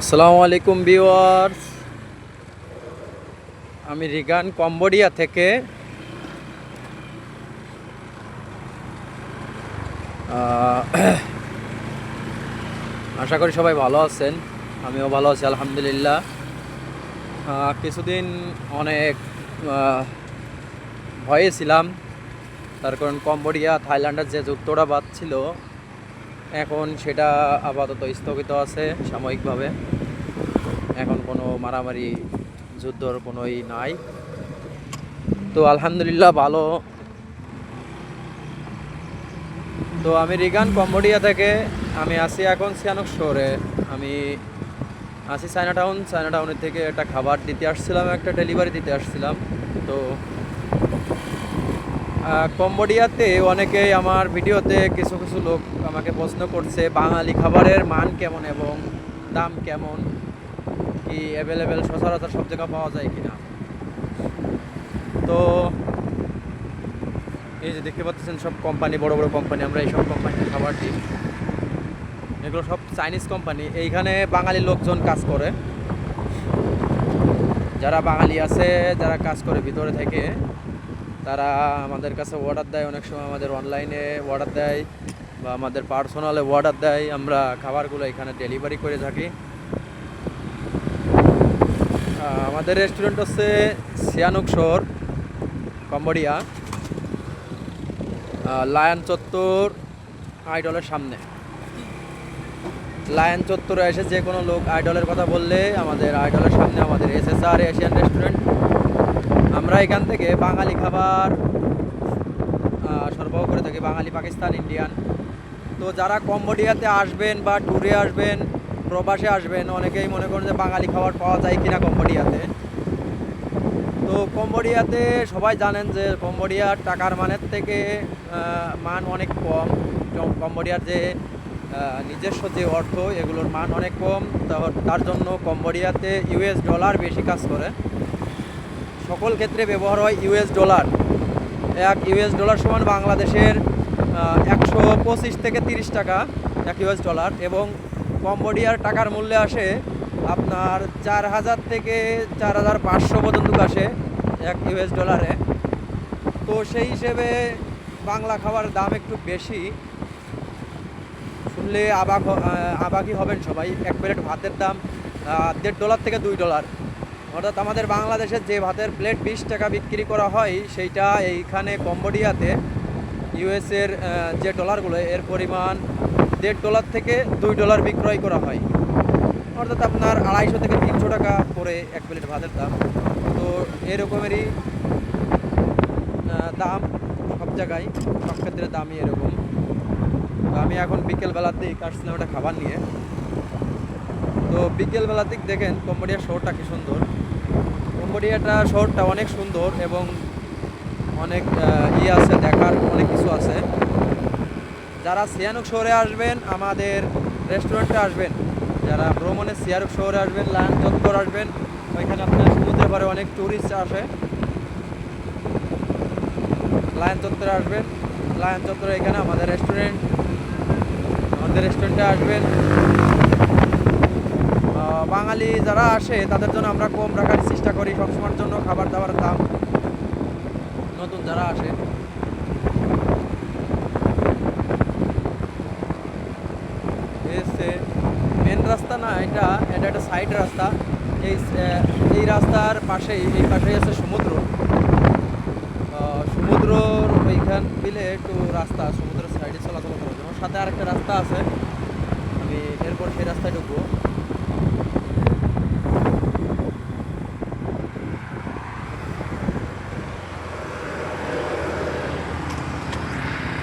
আসসালামু আলাইকুম ভিউয়ার্স। আমি রিগান কম্বোডিয়া থেকে। আশা করি সবাই ভালো আছেন, আমিও ভালো আছি, আলহামদুলিল্লাহ। কিছুদিন অনেক ভয়ে ছিলাম, তার কারণ কম্বোডিয়া, থাইল্যান্ডের যে যুদ্ধটা বাঁধছিল এখন সেটা আপাতত স্থগিত আছে সাময়িকভাবে। এখন কোনো মারামারি যুদ্ধর কোনো ই নাই। তো আলহামদুলিল্লাহ ভালো। তো আমি রিগান কম্বোডিয়া থেকে আমি আছি এখন সিয়ানক শহরে। আমি আছি চায়না টাউন চায়না টাউনের থেকে একটা খাবার দিতে আসছিলাম, একটা ডেলিভারি দিতে আসছিলাম। তো কম্বোডিয়াতে অনেকেই আমার ভিডিওতে কিছু কিছু লোক আমাকে প্রশ্ন করছে, বাঙালি খাবারের মান কেমন এবং দাম কেমন? কি অ্যাভেলেবেল সচরাচর সব জায়গায় পাওয়া যায় কিনা? তো এই যে দেখতে পাচ্ছেন, সব কোম্পানি বড় বড় কোম্পানি আমরা এইসব কোম্পানির খাবার দিই। এগুলো সব চাইনিজ কোম্পানি এইখানে বাঙালি লোকজন কাজ করে। যারা বাঙালি আছে, যারা কাজ করে ভিতরে থেকে তারা আমাদের কাছে অর্ডার দেয়, অনেক সময় আমাদের অনলাইনে অর্ডার দেয় বা আমাদের পার্সোনালে অর্ডার দেয়। আমরা খাবারগুলো এখানে ডেলিভারি করে থাকি। আমাদের রেস্টুরেন্ট হচ্ছে সিয়ানুক শহর, কম্বোডিয়া। লায়ন চত্বর আইডলের সামনে। লায়ন চত্বরে এসে যে কোনো লোক আইডলের কথা বললে আমাদের আইডলের সামনে আমাদের S S R Asian restaurant আমরা এখান থেকে বাঙালি খাবার সরবরাহ করে থাকি। বাঙালি, পাকিস্তান, ইন্ডিয়ান। তো যারা কম্বোডিয়াতে আসবেন বা ট্যুরে আসবেন, প্রবাসে আসবেন, অনেকেই মনে করেন যে বাঙালি খাবার পাওয়া যায় কিনা কম্বোডিয়াতে। তো কম্বোডিয়াতে সবাই জানেন যে কম্বোডিয়ার টাকার মানের থেকে মান অনেক কম। কম- কম্বোডিয়ার যে নিজস্ব যে অর্থ, এগুলোর মান অনেক কম। তার জন্য কম্বোডিয়াতে ইউএস ডলার বেশি কাজ করে। সকল ক্ষেত্রে ব্যবহার হয় ইউএস ডলার। এক ইউএস ডলার সমান বাংলাদেশের একশো পঁচিশ থেকে তিরিশ টাকা এক ইউএস ডলার এবং কম্বোডিয়ার টাকার মূল্যে আসে আপনার চার হাজার থেকে চার হাজার পাঁচশো পর্যন্ত আসে এক ইউএস ডলারে। তো সেই হিসেবে বাংলা খাবার দাম একটু বেশি। শুনলে আবাক আবাকই হবেন সবাই। এক প্লেট ভাতের দাম দেড় ডলার থেকে দুই ডলার। অর্থাৎ আমাদের বাংলাদেশের যে ভাতের প্লেট বিশ টাকা বিক্রি করা হয়, সেইটা এইখানে কম্বোডিয়াতে ইউএসের যে ডলারগুলো, এর পরিমাণ দেড় ডলার থেকে দুই ডলার বিক্রয় করা হয়। অর্থাৎ আপনার আড়াইশো থেকে তিনশো টাকা করে এক প্লেট ভাতের দাম। তো এরকমেরই দাম সব জায়গায়, সব ক্ষেত্রে দামই এরকম। আমি এখন বিকেলবেলাতেই কাটছিলাম একটা খাবার নিয়ে তো বিকেলবেলা দিক দেখেন কম্বোডিয়া শহরটা কি সুন্দর। কম্বোডিয়াটা শহরটা অনেক সুন্দর এবং অনেক আহ, ই আছে দেখার অনেক কিছু আছে। যারা সিয়ানুক শহরে আসবেন আমাদের রেস্টুরেন্টে আসবেন। যারা ভ্রমণে সিয়ানুক শহরে আসবেন লায়ন চত্বর আসবেন ওইখানে আপনার সমুদ্রের পারে অনেক ট্যুরিস্ট আসে। লায়ন চত্বরে আসবেন। লায়ন চত্বরে এখানে আমাদের রেস্টুরেন্ট আমাদের রেস্টুরেন্টে আসবেন। বাঙালি যারা আসে, তাদের জন্য আমরা কম রাখার চেষ্টা করি, সবসময়ের জন্য খাবার দাবার দাম। নতুন যারা আসে। মেন রাস্তা না, এটা এটা একটা সাইড রাস্তা। এই এই রাস্তার পাশেই, এই পাশেই আছে সমুদ্র। সমুদ্রর ওইখান বিলে একটু রাস্তা, সমুদ্রের সাইডে চলাচল করার জন্য। সাথে আরেকটা রাস্তা আছে। আমি এরপর সেই রাস্তায় ঢুকবো।